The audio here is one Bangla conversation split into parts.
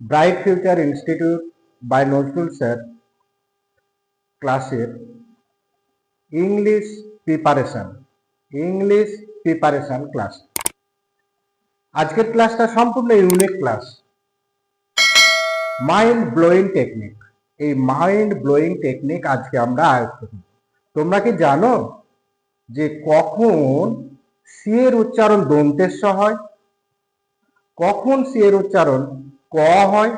Bright future institute by Nazrul sir ক্লাসের English preparation English preparation class আজকের ক্লাসটা সম্পূর্ণ unique class mind blowing technique এই মাইন্ড ব্লোয়িং টেকনিক আজকে আমরা আয়ত্ত করব তোমরা কি জানো যে কখন সি এর উচ্চারণ দন্তেশ্ব হয় কখন সি এর উচ্চারণ ক হয়?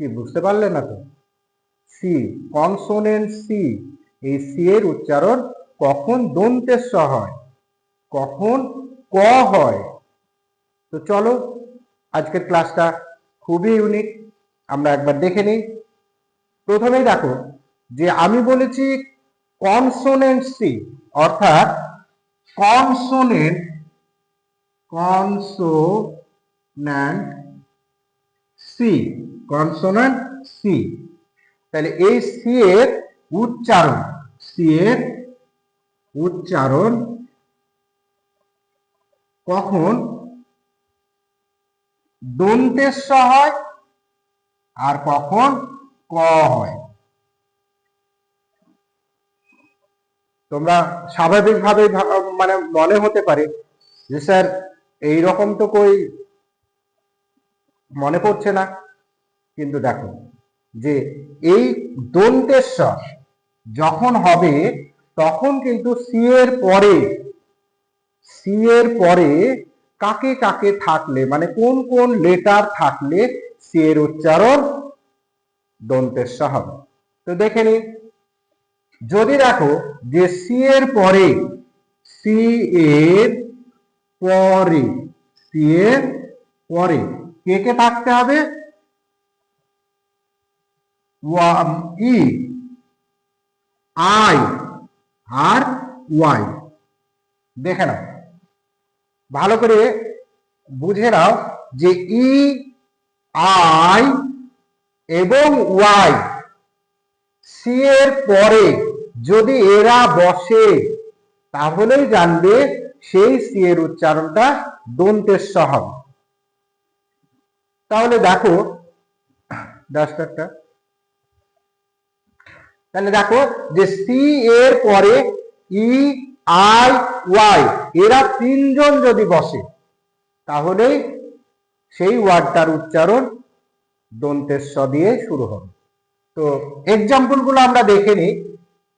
কি, বুঝতে পারলে না তো? সি কনসোনেন্ট সি এই সি এর উচ্চারণ কখন দন্তেশ্ব হয়? কখন ক হয়? তো চলো, আজকের ক্লাসটা খুবই ইউনিক আমরা একবার দেখে নিই। প্রথমেই দেখো যে আমি বলেছি কনসোনেন্ট সি অর্থাৎ consonant consonant C consonant C তাহলে এই সি এর উচ্চারণ সি এর উচ্চারণ কখন? দন্তেশ্ব হয় আর কখন? ক হয়। তোমরা স্বাভাবিকভাবে মানে মনে হতে পারে যে স্যার এই রকম তো কই মনে পড়ছে না। কিন্তু দেখো, যে এই দন্তেশ্বর যখন হবে, তখন কিন্তু সি এর পরে, সি এর পরে কাকে কাকে থাকলে মানে কোন কোন লেটার থাকলে সি এর উচ্চারণ দন্তেশ্ব হবে। তো দেখে নি যদি দেখো যে সি এর পরে, সি এর পরে, সি এর পরে কে কে থাকতে হবে? ই। আই আর ওয়াই। দেখে নাও। ভালো করে বুঝে নাও যে ই, আই এবং ওয়াই সি এর পরে যদি এরা বসে, তাহলেই জানবে সেই সি এর উচ্চারণটা দন্তেশ্ব হবে। তাহলে দেখো ডাস্টারটা তাহলে দেখো যে সি এর পরে ই আই ওয়াই এরা তিনজন যদি বসে তাহলে সেই ওয়ার্ডটার উচ্চারণ দন্তেশ্ব দিয়ে শুরু হবে। তো এক্সাম্পলগুলো আমরা দেখে নিই।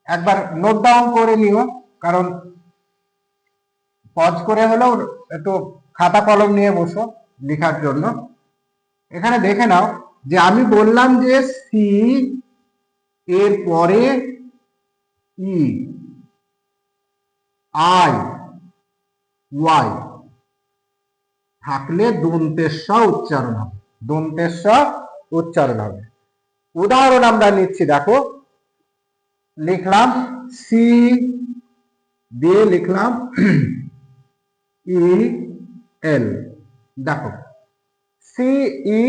একবার নোট ডাউন করে নিও, কারণ পজ করে হলেও একটু খাতা কলম নিয়ে বসো লেখার জন্য। এখানে দেখে নাও যে আমি বললাম যে সি এর পরে ই আই ওয়াই থাকলে দন্তেশ্ব উচ্চারণ হবে। দন্তেশ্ব উচ্চারণ হবে। উদাহরণ আমরা নিচ্ছি, দেখো। লিখলাম সি দিয়ে লিখলাম ই এল দেখো C E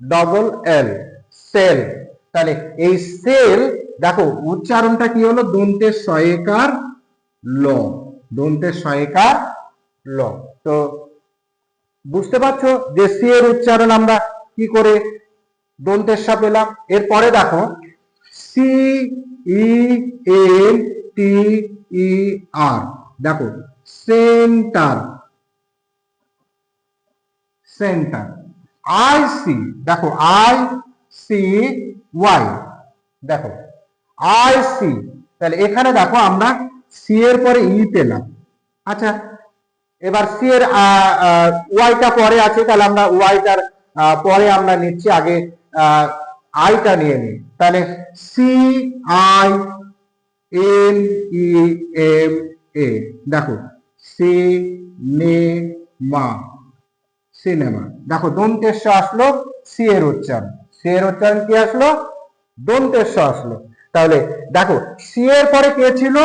double L cell তাহলে এই সেল দেখো, উচ্চারণটা কি হলো? দন্তের সয়েকার ল। দন্তের সয়েকার ল। তো বুঝতে পারছ যে সি এর উচ্চারণ আমরা কি করে দন্তেশ্বর পেলাম? এরপরে দেখো C E N T E R দেখো সেন্টার সেন্টার আই সি দেখো আই সি ওয়াই দেখো আই সি তাহলে এখানে দেখো আমরা সি এর পরে ই পেলাম। আচ্ছা এবার সি এর ওয়াইটা পরে আছে, তাহলে আমরা ওয়াইটার পরে আমরা নিচ্ছি আগে আইটা নিয়ে নিই। তাহলে C I N E M A দেখো সি নে, মা। সিনেমা। দেখো, দন্তেশ্ব আসলো, সি এর উচ্চারণ সি এর উচ্চারণ কি আসলো? দন্তেশ্ব আসলো। তাহলে দেখো, সি এর পরে কে ছিল?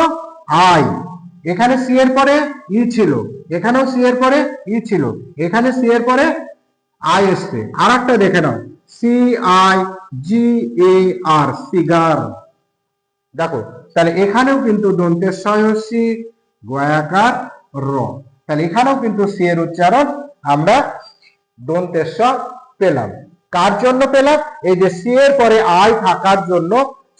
আই। এখানে সি এর পরে ই ছিল। এখানেও সি এর পরে ই ছিল। এখানে সি এর পরে আই এসছে। আর একটা দেখে নাও। C I G A R, cigar. দেখো, তাহলে এখানেও কিন্তু দন্তের সি, গয়াকার, র। তাহলে এখানেও কিন্তু সি এর উচ্চারণ আমরা দন্তেশ্ব পেলাম। কার জন্য পেলাম? এই যে সি এর পরে আই থাকার জন্য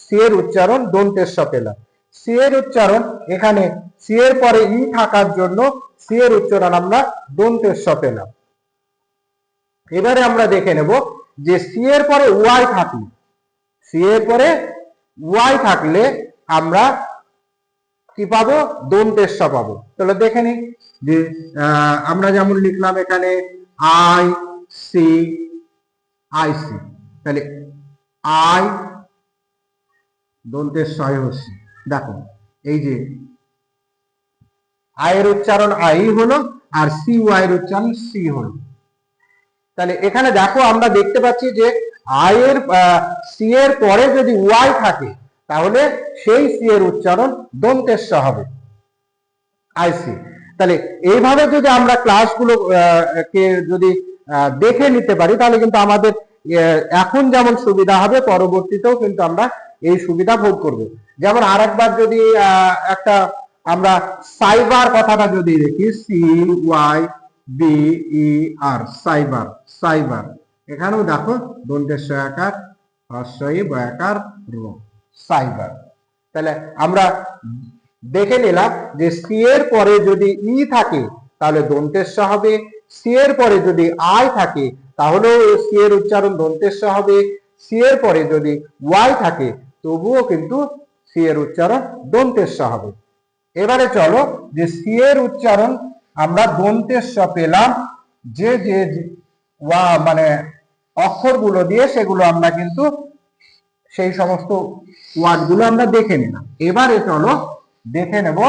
সি এর উচ্চারণ দন্তেশ্ব পেলাম। সি এর উচ্চারণ এখানে সি এর পরে ই থাকার জন্য সি এর উচ্চারণ আমরা দন্তেশ্ব পেলাম। এবারে আমরা দেখে নেব যে সি এর পরে ওয়াই থাকলে, সি এর পরে ওয়াই থাকলে আমরা কি পাবো? দন্তেশ্ব পাবো। তাহলে দেখে নিই যে আমরা যেমন লিখলাম এখানে আই সি আই সি। তাহলে আই দন্তেশ্বয় হচ্ছে দেখো, এই যে আয়ের উচ্চারণ আই হলো আর সি ওয়াইয়ের উচ্চারণ সি হলো। তাহলে এখানে দেখো আমরা দেখতে পাচ্ছি যে আয়ের সি এর পরে যদি ওয়াই থাকে তাহলে সেই সি এর উচ্চারণ দন্তেশ্ব হবে। আইসি তাহলে এইভাবে যদি আমরা ক্লাসগুলো কে যদি দেখে নিতে পারি তাহলে কিন্তু আমাদের এখন যেমন সুবিধা হবে পরবর্তীতেও কিন্তু আমরা এই সুবিধা ভোগ করব। যেমন আরেকবার যদি আহ, একটা আমরা সাইবার কথাটা যদি দেখি C Y B E R cyber cyber. এখানেও দেখো দন্তেশ্ব আকার হর্ষই বয়াকার র সাইবার। তাহলে আমরা দেখে নিলাম যে সি এর পরে যদি ই থাকে, তাহলে দন্তেশ্ব হবে। সি এর পরে যদি আই থাকে, তাহলেও সি এর উচ্চারণ দন্তেশ্ব হবে। সি এর পরে যদি ওয়াই থাকে, তবুও কিন্তু সি এর উচ্চারণ দন্তেশ্ব হবে। এবারে চলো যে সি এর উচ্চারণ আমরা দন্তেশ্ব পেলাম যে যে, ওয়া মানে অক্ষরগুলো দিয়ে সেগুলো আমরা কিন্তু সেই সমস্ত ওয়ার্ডগুলো আমরা দেখে নিলাম। এবারে চলো দেখে নেব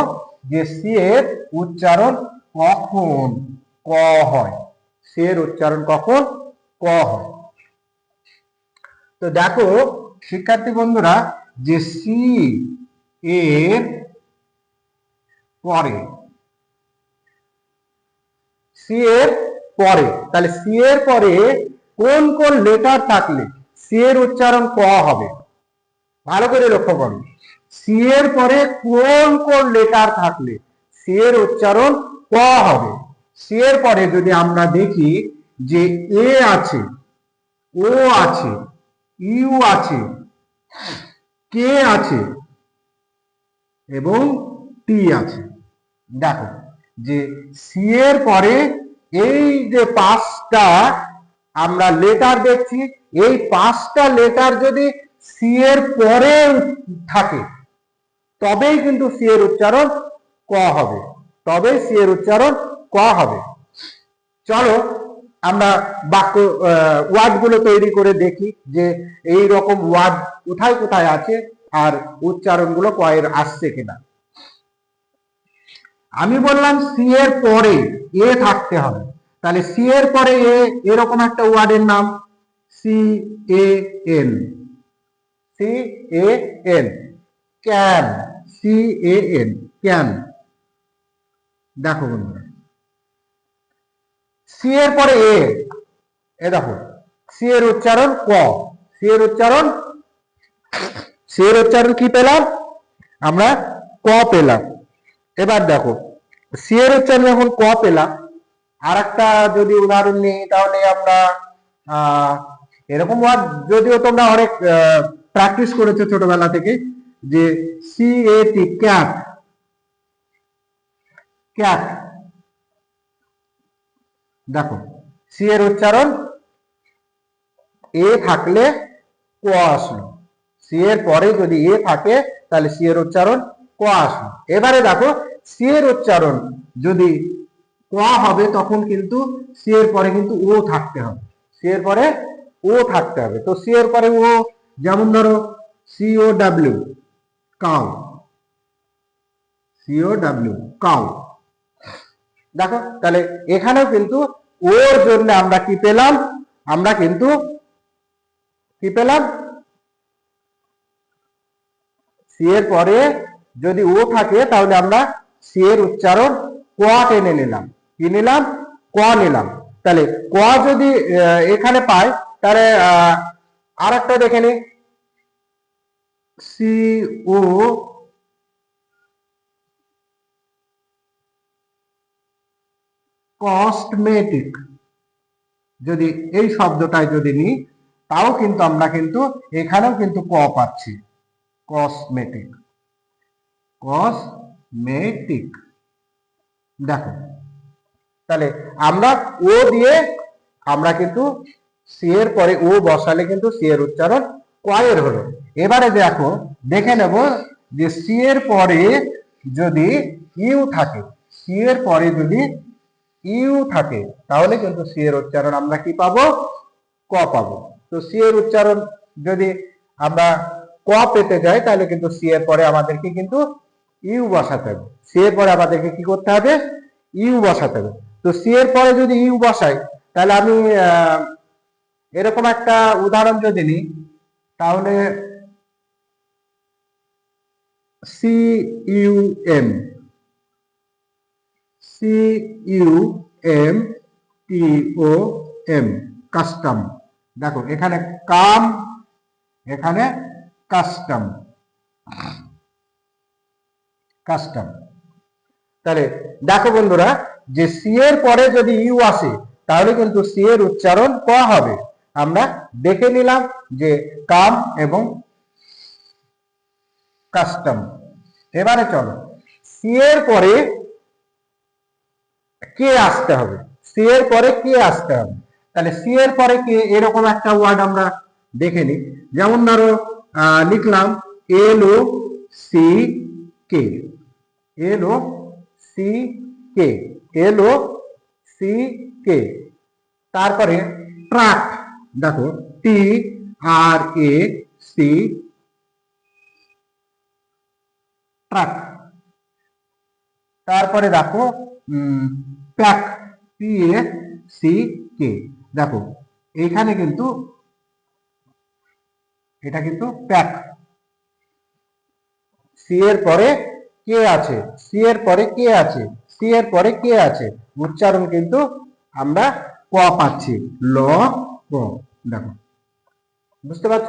যে সি এর উচ্চারণ কখন ক হয়। সি এর উচ্চারণ কখন ক হয়। তো দেখো, শিক্ষার্থী বন্ধুরা, যে সি এর পরে সি এর পরে, তাহলে সি এর পরে কোন কোন লেটার থাকলে সি এর উচ্চারণ ক হবে? ভালো করে লক্ষ্য করো। সি এর পরে কোন কোন লেটার থাকলে সি এর উচ্চারণ ক হবে? সি এর পরে যদি আমরা দেখি যে এ আছে ও আছে ইউ আছে কে আছে এবং টি আছে। দেখো যে সি এর পরে এই যে পাঁচটা আমরা লেটার দেখছি, এই পাঁচটা লেটার যদি সি এর পরে থাকে, তবেই কিন্তু সি এর উচ্চারণ ক হবে, তবেই সি এর উচ্চারণ ক হবে। চলো, আমরা বাক্য ওয়ার্ডগুলো তৈরি করে দেখি যে এই রকম ওয়ার্ড কোথায় কোথায় আছে আর উচ্চারণগুলো কয়ের আসছে কিনা। আমি বললাম সি এর পরে এ থাকতে হবে। তাহলে সি এর পরে এ এরকম একটা ওয়ার্ডের নাম C A N C A N can C A N can দেখো বন্ধুরা সি এর পরে এ এ দেখো সি এর উচ্চারণ ক সি এর উচ্চারণ সি এর উচ্চারণ কি পেলাম? আমরা ক পেলাম। এবার দেখো সি এর উচ্চারণ যখন ক পেলাম আর একটা যদি উদাহরণ নিই, তাহলে আমরা এরকম ওয়ার্ড যদিও তোমরা অনেক প্র্যাকটিস করেছ ছোটবেলা থেকে, যে C A T cat cat দেখো সি এর উচ্চারণ এ থাকলে ক আসলো সি এর পরে যদি এ থাকে, তাহলে সি এর উচ্চারণ ক আসলো। এবারে দেখো সি এর উচ্চারণ যদি হবে তখন কিন্তু সি এর পরে কিন্তু ও থাকতে হবে। সি এর পরে ও থাকতে হবে। তো সি এর পরে ও, যেমন ধরো C O W cow C O W cow দেখো, তাহলে এখানেও কিন্তু ওর জন্য আমরা কি পেলাম? আমরা কিন্তু কি পেলাম? সি এর পরে যদি ও থাকে, তাহলে আমরা সি এর উচ্চারণ ক টেনে নিলাম। কি নিলাম? ক নিলাম। তাহলে ক যদি এখানে পাই, তাহলে আর একটা দেখে নি। সি ও কসমেটিক যদি এই শব্দটাই যদি নিই তাও কিন্তু আমরা কিন্তু এখানেও কিন্তু ক পাচ্ছি। কসমেটিক কসমেটিক দেখো তাহলে আমরা ও দিয়ে আমরা কিন্তু সি এর পরে ও বসালে কিন্তু সি এর উচ্চারণ কয়ের হলো। এবারে দেখো, দেখে নেব যে সি এর পরে যদি ইউ থাকে সি এর পরে যদি ইউ থাকে, তাহলে কিন্তু সি এর উচ্চারণ আমরা কি পাবো? ক পাবো। তো সি এর উচ্চারণ যদি আমরা ক পেতে যাই, তাহলে কিন্তু সি এর পরে আমাদেরকে কিন্তু ইউ বসাতে হবে। সি এর পরে আমাদেরকে কি করতে হবে? ইউ বসাতে হবে। তো সি এর পরে যদি ইউ বসাই, তাহলে আমি এরকম একটা উদাহরণ যদি নিই, তাহলে C U M C U M T O M custom দেখো, এখানে কাম এখানে কাস্টম কাস্টম তাহলে দেখো বন্ধুরা যে সি এর পরে যদি ইউ আসে, তাহলে কিন্তু সি এর উচ্চারণ ক হবে। আমরা দেখে নিলাম যে কাম এবং কাস্টম। এবারে চলো সি এর পরে কে আসতে হবে। সি এর পরে কে আসতে হবে। তাহলে সি এর পরে কে এরকম একটা ওয়ার্ড আমরা দেখে নিই। যেমন ধরো লিখলাম L O C K L O C K L O C K তারপরে ট্রাক দেখো টি আর এ সি ট্রাক তারপরে দেখো pack P A C K দেখো, এইখানে কিন্তু, এটা কিন্তু প্যাক সি এর পরে কে আছে সি এর পরে কে আছে। সি এর পরে কে আছে। উচ্চারণ কিন্তু আমরা ক পাচ্ছি। ল, ক। দেখো, বুঝতে পারছ?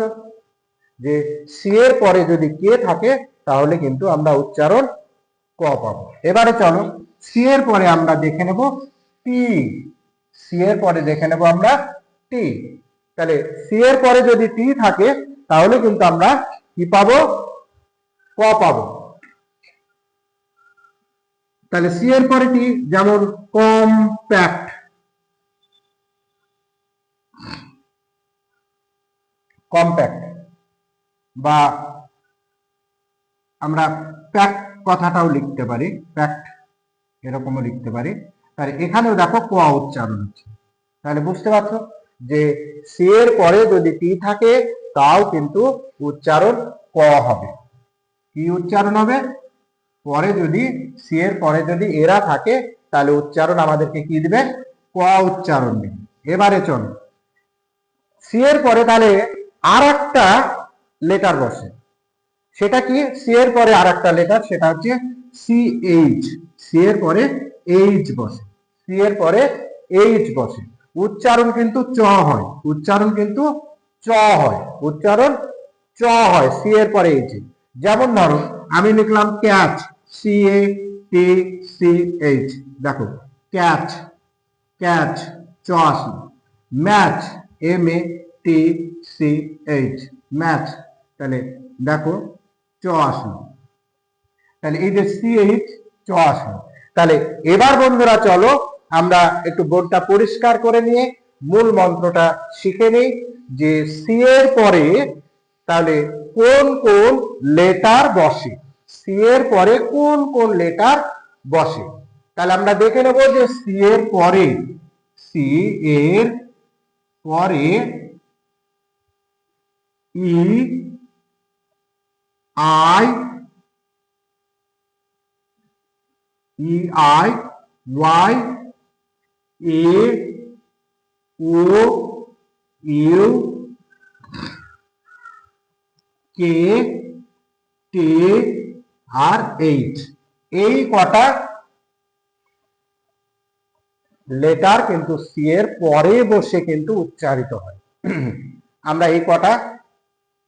যে সি এর পরে যদি কে থাকে, তাহলে কিন্তু আমরা উচ্চারণ ক পাবো। এবারে চলো সি এর পরে আমরা দেখে নেব টি সি এর পরে দেখে নেব আমরা টি তাহলে সি এর পরে যদি টি থাকে, তাহলে কিন্তু আমরা কি পাবো? ক পাবো। তাহলে সি এর পরে টি যেমন কম্প্যাক্ট কম্প্যাক্ট বা আমরা প্যাক্ট কথাটাও লিখতে পারি প্যাক্ট এরকমও লিখতে পারি। তাহলে এখানেও দেখো ক উচ্চারণ হচ্ছে। তাহলে বুঝতে পারছ যে সি এর পরে যদি টি থাকে, তাও কিন্তু উচ্চারণ ক হবে। কি উচ্চারণ হবে? পরে যদি সি এর পরে যদি এরা থাকে, তাহলে উচ্চারণ আমাদেরকে কি দিবে? ক উচ্চারণ দিবে। এবারে চল। সি এর পরে তাহলে আর একটা লেটার বসে। সেটা কি? সি এর পরে আর একটা লেটার, সেটা হচ্ছে সি এইচ। সি এর পরে এইচ বসে। সি এর পরে এইচ বসে। উচ্চারণ কিন্তু চ হয়। উচ্চারণ কিন্তু চ হয়। উচ্চারণ চ হয়। সি এর পরে এইচ। যেমন ধরো আমি লিখলাম catch. C A T C H দেখো ক্যাচ ক্যাচ চ match M A T C H match তাহলে দেখো চ তাহলে এই যে সি এইচ চ তাহলে এবার বন্ধুরা চলো, আমরা একটু বোর্ডটা পরিষ্কার করে নিয়ে মূল মন্ত্রটা শিখে নিই, যে সি এর পরে তাহলে কোন কোন লেটার বসে? সি এর পরে কোন কোন লেটার বসে? তাহলে আমরা দেখে নেব যে সি এর পরে সি এর পরে E I E I Y A O U K T R H এই কটা লেটার কিন্তু সি এর পরে বসে কিন্তু উচ্চারিত হয়। আমরা এই কটা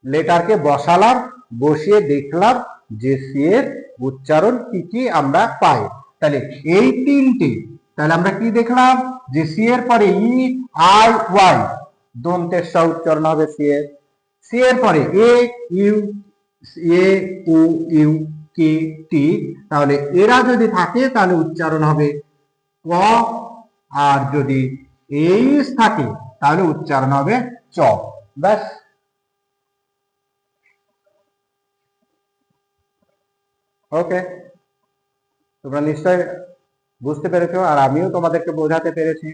লেটারকে বসালাম, বসিয়ে দেখলাম যে সি এর উচ্চারণ কি কি আমরা পাই। তাহলে এই তিনটে, তাহলে আমরা কি দেখলাম? যে সি এর পরে ই আই ওয়াই দন্তের স উচ্চারণ হবে সি এর। সি এর পরে এ U A uh you K? টি তাহলে এরা যদি থাকে, তাহলে উচ্চারণ হবে ক। আর যদি এইস থাকে, তাহলে উচ্চারণ হবে চ। ব্যাস। ওকে। তোমরা নিশ্চয় বুঝতে পেরেছ, আর আমিও তোমাদেরকে বোঝাতে পেরেছি।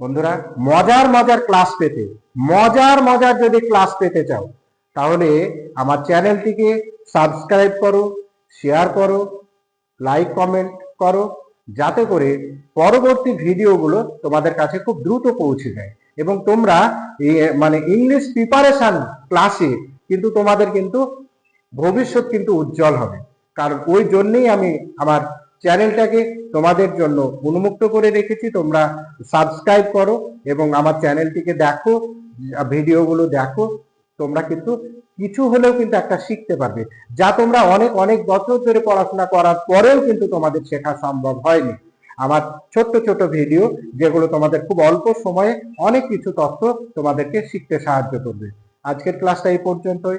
বন্ধুরা, মজার মজার ক্লাস পেতে, মজার মজার যদি ক্লাস পেতে চাও তাহলে আমার চ্যানেলটিকে সাবস্ক্রাইব করো, শেয়ার করো, লাইক, কমেন্ট করো, যাতে করে পরবর্তী ভিডিওগুলো তোমাদের কাছে খুব দ্রুত পৌঁছে যায়। এবং তোমরা মানে ইংলিশ প্রিপারেশন ক্লাসে কিন্তু তোমাদের কিন্তু ভবিষ্যৎ কিন্তু উজ্জ্বল হবে। কারণ ওই জন্যেই আমি আমার চ্যানেলটাকে তোমাদের জন্য উন্মুক্ত করে রেখেছি। তোমরা সাবস্ক্রাইব করো এবং আমার চ্যানেলটিকে দেখো, ভিডিওগুলো দেখো তোমরা কিন্তু কিছু হলেও কিন্তু একটা শিখতে পারবে, যা তোমরা অনেক অনেক বছর ধরে পড়াশোনা করার পরেও কিন্তু তোমাদের শেখা সম্ভব হয়নি। আমার ছোট্ট ছোট ভিডিও যেগুলো তোমাদের খুব অল্প সময়ে অনেক কিছু তথ্য তোমাদেরকে শিখতে সাহায্য করবে। আজকের ক্লাসটা এই পর্যন্তই।